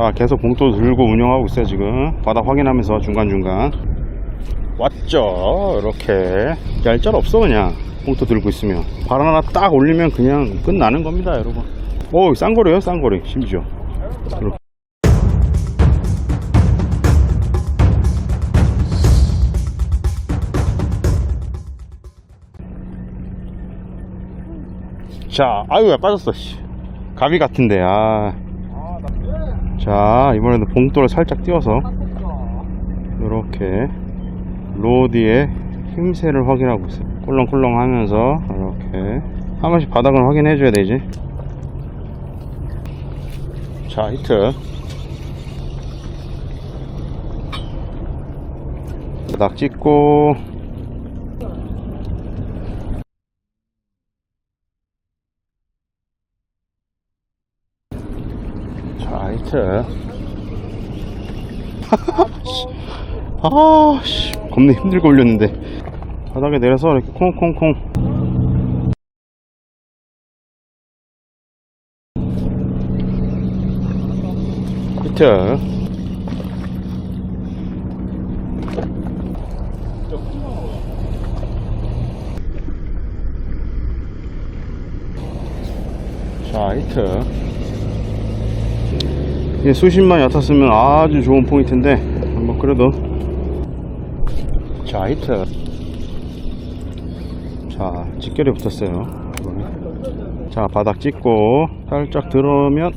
자 계속 봉도 들고 운영하고 있어요 지금. 바닥 확인하면서 중간중간. 왔죠? 이렇게. 얄짤 없어 그냥. 봉도 들고 있으면. 발 하나 딱 올리면 그냥 끝나는 겁니다 여러분. 오 쌍거리에요 쌍거리 심지어. 이렇게. 자 아유 왜 빠졌어 씨. 가비 같은데 아. 자 이번에는 봉돌을 살짝 띄워서 이렇게 로디의 힘새를 확인하고 있어요. 꿀렁꿀렁 하면서 이렇게 한 번씩 바닥을 확인해 줘야 되지. 자 히트. 바닥 찍고 자 히트 아씨. 겁나 힘들게 올렸는데. 바닥에 내려서 이렇게 콩콩콩. 히트 자 히트 이게 수십만 얕았으면 아주 좋은 포인트인데 뭐 그래도. 자 히트. 자 직결이 붙었어요. 자 바닥 찍고 살짝 들어오면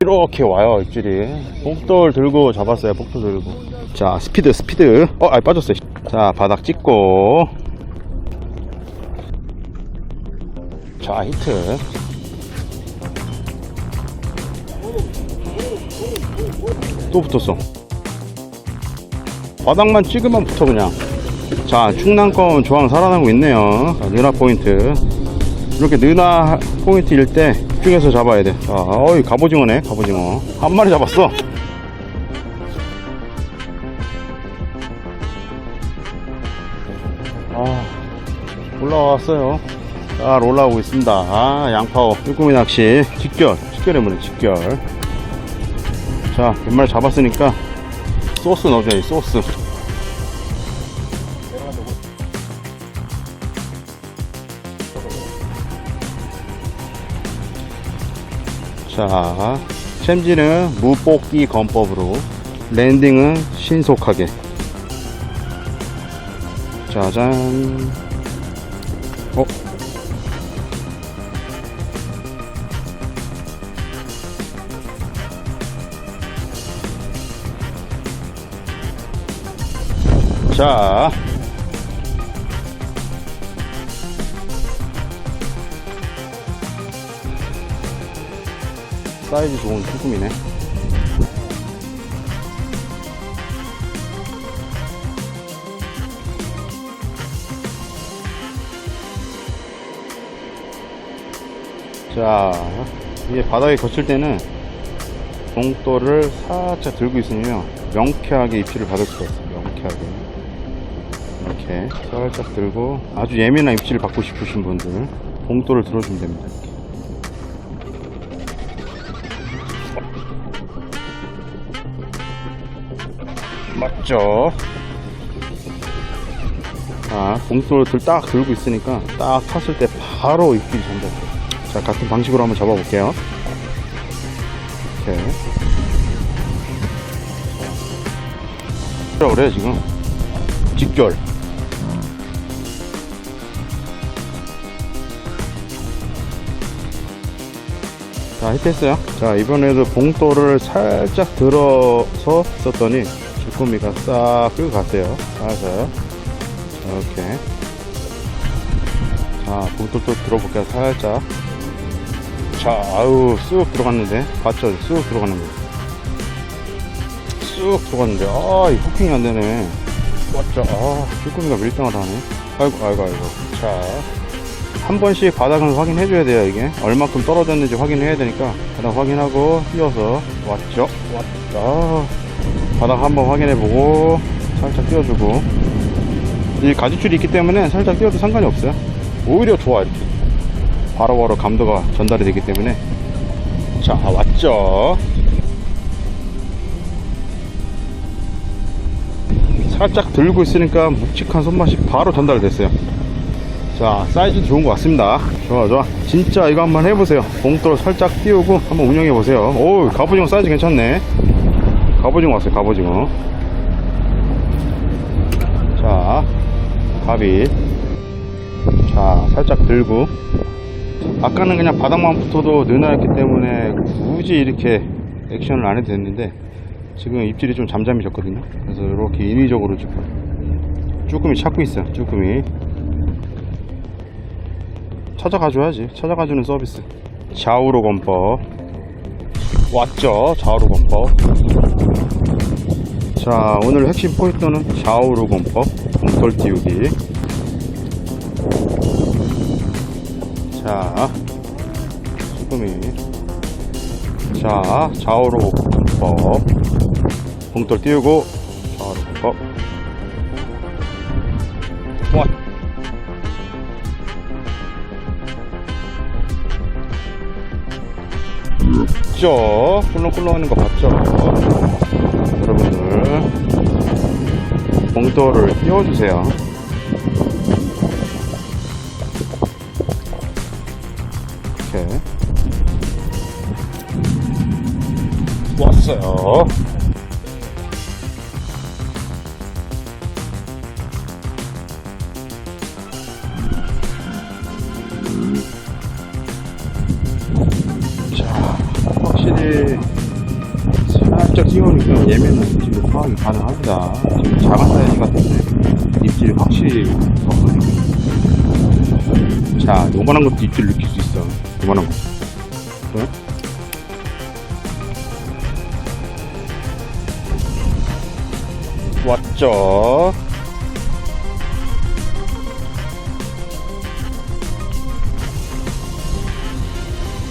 이렇게 와요 입질이. 복돌 들고 잡았어요 복돌 들고. 자 스피드 스피드. 어 아 빠졌어요. 자 바닥 찍고. 자 히트 또 붙었어. 바닥만 찍으면 붙어 그냥. 자 충남권 조항 살아나고 있네요. 자, 느나 포인트. 이렇게 느나 포인트일 때 집중해서 잡아야 돼. 자, 어이 갑오징어네 갑오징어. 한 마리 잡았어. 아 올라왔어요. 잘 올라오고 있습니다. 아 양파오 쭈꾸미 낚시. 직결. 직결해 보네 직결 자, 몇 마리 잡았으니까 소스 넣어줘야지, 소스. 자, 챔지는 무뽑기 건법으로, 랜딩은 신속하게. 짜잔. 자. 사이즈 좋은 쭈꾸미네. 자, 이게 바닥에 거칠 때는 봉돌을 살짝 들고 있으면 명쾌하게 입질을 받을 수가 있어요. 명쾌하게. 이렇게 살짝 들고 아주 예민한 입질을 받고 싶으신 분들 봉돌을 들어주면 됩니다. 맞죠? 아, 봉돌을 딱 들고 있으니까 딱 탔을 때 바로 입질이 전달돼요. 자, 같은 방식으로 한번 잡아볼게요. 이렇게. 그래, 지금? 직결. 자, 히트했어요. 자, 이번에도 봉돌을 살짝 들어서 썼더니 주꾸미가 싹 끌고 갔어요. 살살. 이렇게. 자, 봉돌 또 들어볼게요. 살짝. 자, 아우, 쑥 들어갔는데. 봤죠? 쑥 들어가는 거. 쑥 들어갔는데. 아, 이 후킹이 안 되네. 맞죠? 아, 쭈꾸미가 밀당을 하네. 아이고, 아이고, 아이고. 자, 한 번씩 바닥을 확인해 줘야 돼요, 이게. 얼마큼 떨어졌는지 확인해야 되니까. 바닥 확인하고, 띄워서. 왔죠? 왔다. 바닥 한번 확인해 보고, 살짝 띄워주고. 이 가지줄이 있기 때문에 살짝 띄워도 상관이 없어요. 오히려 좋아, 이렇게. 바로바로 감도가 전달이 되기 때문에. 자, 왔죠. 살짝 들고 있으니까 묵직한 손맛이 바로 전달됐어요. 자, 사이즈 좋은 것 같습니다. 좋아, 좋아. 진짜 이거 한번 해보세요. 봉돌 살짝 띄우고 한번 운영해 보세요. 오, 갑오징어 사이즈 괜찮네. 갑오징어 왔어요, 갑오징어. 자, 갑이. 자, 살짝 들고. 아까는 그냥 바닥만 붙어도 느나했기 때문에 굳이 이렇게 액션을 안 해도 됐는데 지금 입질이 좀 잠잠해졌거든요. 그래서 이렇게 인위적으로 조금 쭈꾸미 찾고 있어요. 쭈꾸미. 찾아가 줘야지. 찾아가 주는 서비스. 좌우로 건법. 왔죠? 좌우로 건법. 자, 오늘 핵심 포인트는 좌우로 건법. 봉돌 띄우기. 자, 쭈꾸미. 자, 좌우로 건법. 봉돌 띄우고, 좌우로 건법. 와. 봤죠? 꿀렁꿀렁 하는 거 봤죠? 여러분들 봉돌을 띄워주세요 이렇게 왔어요 띄우니까 예민한 입질로 파악이 가능합니다. 지금 작은 사이즈 같은데 입질이 확실히 없어지고. 자, 요만한 것도 입질 느낄 수 있어. 요만한 거. 네? 왔죠?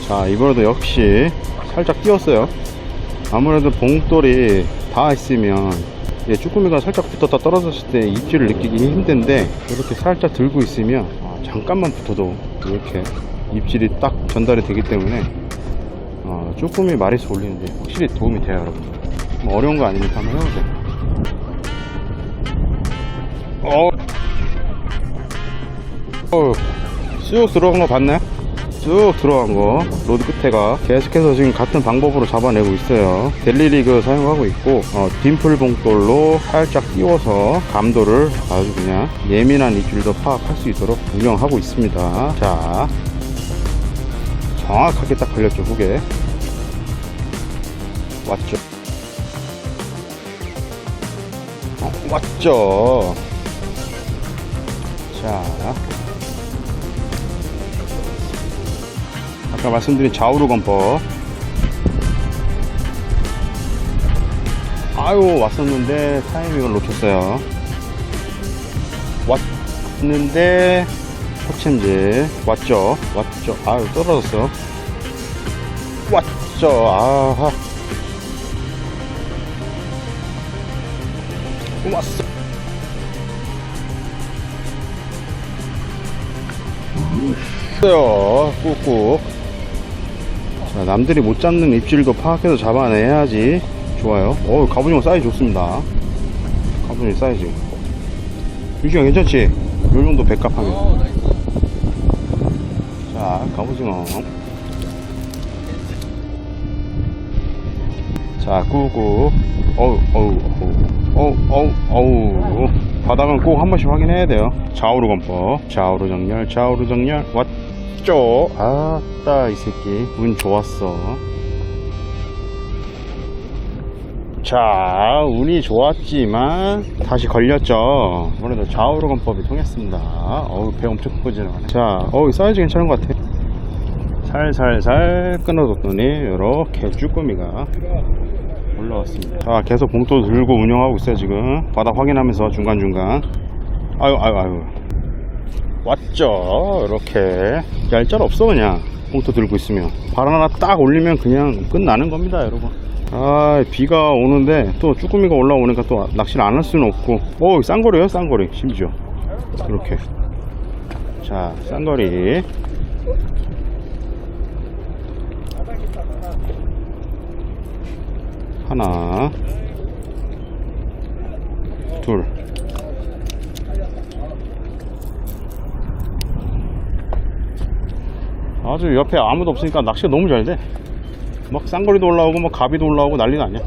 자 이번에도 역시 살짝 띄웠어요 아무래도 봉돌이 다 있으면 이게 쭈꾸미가 살짝 붙었다 떨어졌을 때 입질을 느끼기 힘든데 이렇게 살짝 들고 있으면 아, 잠깐만 붙어도 이렇게 입질이 딱 전달이 되기 때문에 어, 쭈꾸미 마리수 올리는데 확실히 도움이 돼요 여러분. 뭐 어려운 거 아니니까? 한번 해보세요 어, 어, 쑥 들어간 거 봤나요? 쭉 들어간 거. 로드 끝에가. 계속해서 지금 같은 방법으로 잡아내고 있어요. 델리리그 사용하고 있고 어, 딤플 봉돌로 살짝 띄워서 감도를 아주 그냥 예민한 입질도 파악할 수 있도록 운영하고 있습니다. 자 정확하게 딱 걸렸죠 후게. 왔죠? 어, 왔죠? 자 아까 말씀드린 좌우로 건법. 아유 왔었는데 타이밍을 놓쳤어요. 왔는데 포첸지 왔죠? 왔죠. 아유 떨어졌어. 왔죠. 아하. 왔어. 왔어요. 꾹꾹. 자, 남들이 못 잡는 입질도 파악해서 잡아내야지. 좋아요. 어 갑오징어 사이즈 좋습니다. 갑오징어 사이즈. 유시형 괜찮지? 요정도 백합하면 자 갑오징어. 자 꾸꾸 어우 어우 어우. 어우 어우 바닥은 꼭 한 번씩 확인해야 돼요. 좌우로 건법. 좌우로 정렬 좌우로 정렬. 왔 죠 아따 이 새끼 운 좋았어 자 운이 좋았지만 다시 걸렸죠 이번에도 좌우로 건법이 통했습니다 어우 배 엄청 커지나가네 자 어우 사이즈 괜찮은 것 같아 살살살 끊어줬더니 이렇게 쭈꾸미가 올라왔습니다. 자, 계속 봉도 들고 운영하고 있어요, 지금. 바닥 확인하면서 중간중간. 아유, 아유, 아유. 왔죠? 이렇게. 얄짤 없어, 그냥. 봉도 들고 있으면. 발 하나 딱 올리면 그냥 끝나는 겁니다, 여러분. 아, 비가 오는데 또 쭈꾸미가 올라오니까 또 낚시를 안 할 수는 없고. 오, 쌍거리요, 쌍거리. 심지어. 이렇게. 자, 쌍거리. 하나, 둘. 아주 옆에 아무도 없으니까 낚시가 너무 잘 돼. 막 쌍거리도 올라오고 막 가비도 올라오고 난리 나냐.